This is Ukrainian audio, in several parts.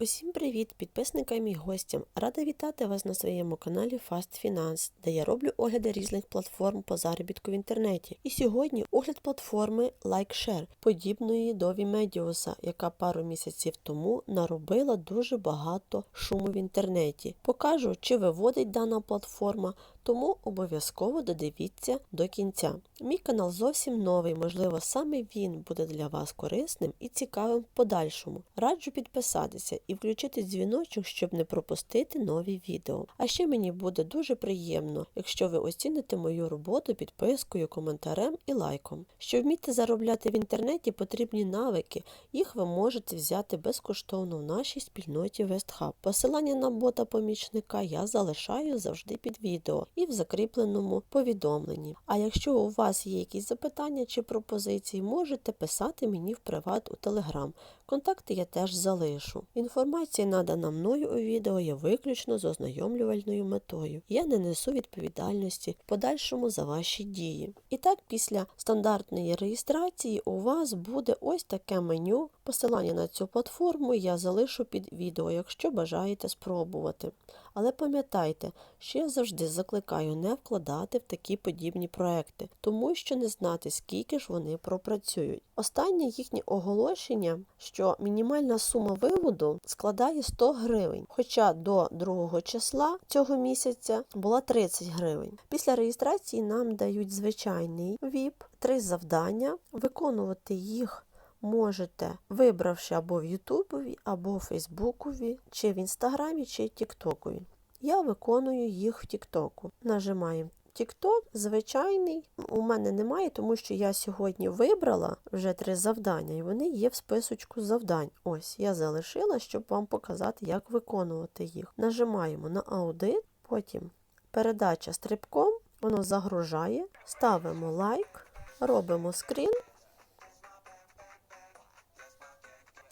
Усім привіт, підписникам і гостям. Рада вітати вас на своєму каналі Fast Finance, де я роблю огляди різних платформ по заробітку в інтернеті. І сьогодні огляд платформи LikeShare, подібної до Vimedios, яка пару місяців тому наробила дуже багато шуму в інтернеті. Покажу, чи виводить дана платформа, тому обов'язково додивіться до кінця. Мій канал зовсім новий, можливо, саме він буде для вас корисним і цікавим в подальшому. Раджу підписатися і включити дзвіночок, щоб не пропустити нові відео. А ще мені буде дуже приємно, якщо ви оціните мою роботу підпискою, коментарем і лайком. Щоб вміти заробляти в інтернеті, потрібні навики. Їх ви можете взяти безкоштовно в нашій спільноті WestHub. Посилання на бота помічника я залишаю завжди під відео і в закріпленому повідомленні. А якщо у вас є якісь запитання чи пропозиції, можете писати мені в приват у Telegram. Контакти я теж залишу. Інформація, надана мною у відео, є виключно з ознайомлювальною метою. Я не несу відповідальності в подальшому за ваші дії. І так, після стандартної реєстрації у вас буде ось таке меню. Посилання на цю платформу я залишу під відео, якщо бажаєте спробувати. Але пам'ятайте, що я завжди закликаю не вкладати в такі подібні проекти, тому що не знати, скільки ж вони пропрацюють. Останнє їхнє оголошення, що мінімальна сума виводу складає 100 гривень, хоча до 2 числа цього місяця була 30 гривень. Після реєстрації нам дають звичайний ВІП, три завдання, виконувати їх. Можете, вибравши або в Ютубові, або в Фейсбукові, чи в Інстаграмі, чи Тіктокові. Я виконую їх в Тіктоку. Нажимаємо Тікток, звичайний. У мене немає, тому що я сьогодні вибрала вже три завдання, і вони є в списочку завдань. Ось я залишила, щоб вам показати, як виконувати їх. Нажимаємо на аудит, потім передача стрибком, воно загружає, ставимо лайк, робимо скрін.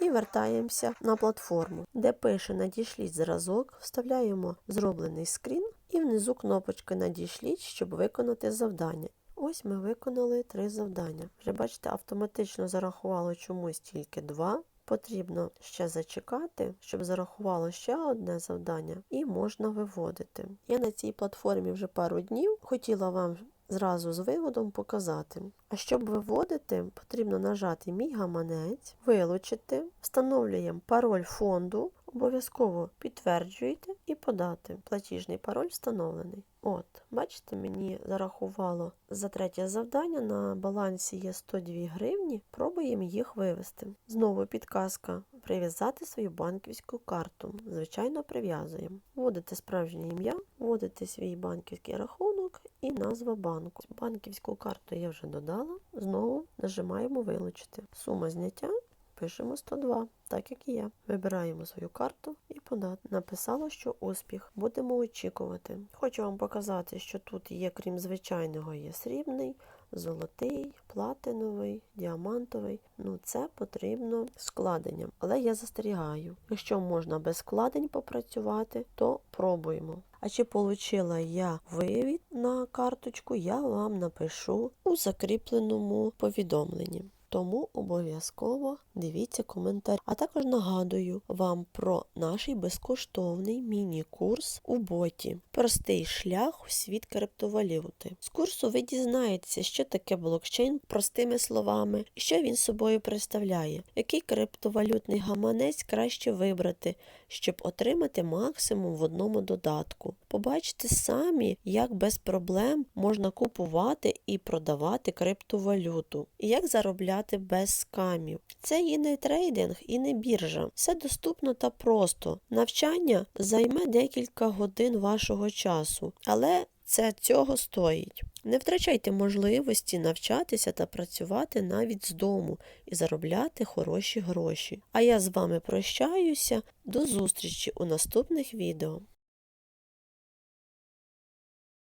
І вертаємося на платформу, де пише Надішліть зразок, вставляємо зроблений скрін і внизу кнопочка Надішліть, щоб виконати завдання. Ось ми виконали три завдання. Вже бачите, автоматично зарахувало чомусь тільки два. Потрібно ще зачекати, щоб зарахувало ще одне завдання, і можна виводити. Я на цій платформі вже пару днів хотіла вам зразу з виводом показати. А щоб виводити, потрібно нажати Мій гаманець, вилучити, встановлюємо пароль фонду, обов'язково підтверджуєте і подати. Платіжний пароль встановлений. От, бачите, мені зарахувало за третє завдання на балансі є 102 гривні. Пробуємо їх вивести. Знову підказка прив'язати свою банківську карту. Звичайно, прив'язуємо. Вводите справжнє ім'я, вводите свій банківський рахунок і назва банку. Банківську карту я вже додала. Знову нажимаємо вилучити. Сума зняття. Пишемо 102, так як і я. Вибираємо свою карту і подати. Написало, що успіх. Будемо очікувати. Хочу вам показати, що тут є, крім звичайного, є срібний, золотий, платиновий, діамантовий. Ну, це потрібно складенням. Але я застерігаю. Якщо можна без складень попрацювати, то пробуємо. А чи отримала я вивід на карточку, я вам напишу у закріпленому повідомленні. Тому обов'язково дивіться коментар. А також нагадую вам про наш безкоштовний міні-курс у боті Простий шлях у світ криптовалюти. З курсу ви дізнаєтеся, що таке блокчейн простими словами, що він собою представляє, який криптовалютний гаманець краще вибрати, щоб отримати максимум в одному додатку. Побачите самі, як без проблем можна купувати і продавати криптовалюту, і як заробляти без скамів. Це і не трейдинг, і не біржа. Все доступно та просто. Навчання займе декілька годин вашого часу, але це цього стоїть. Не втрачайте можливості навчатися та працювати навіть з дому і заробляти хороші гроші. А я з вами прощаюся. До зустрічі у наступних відео.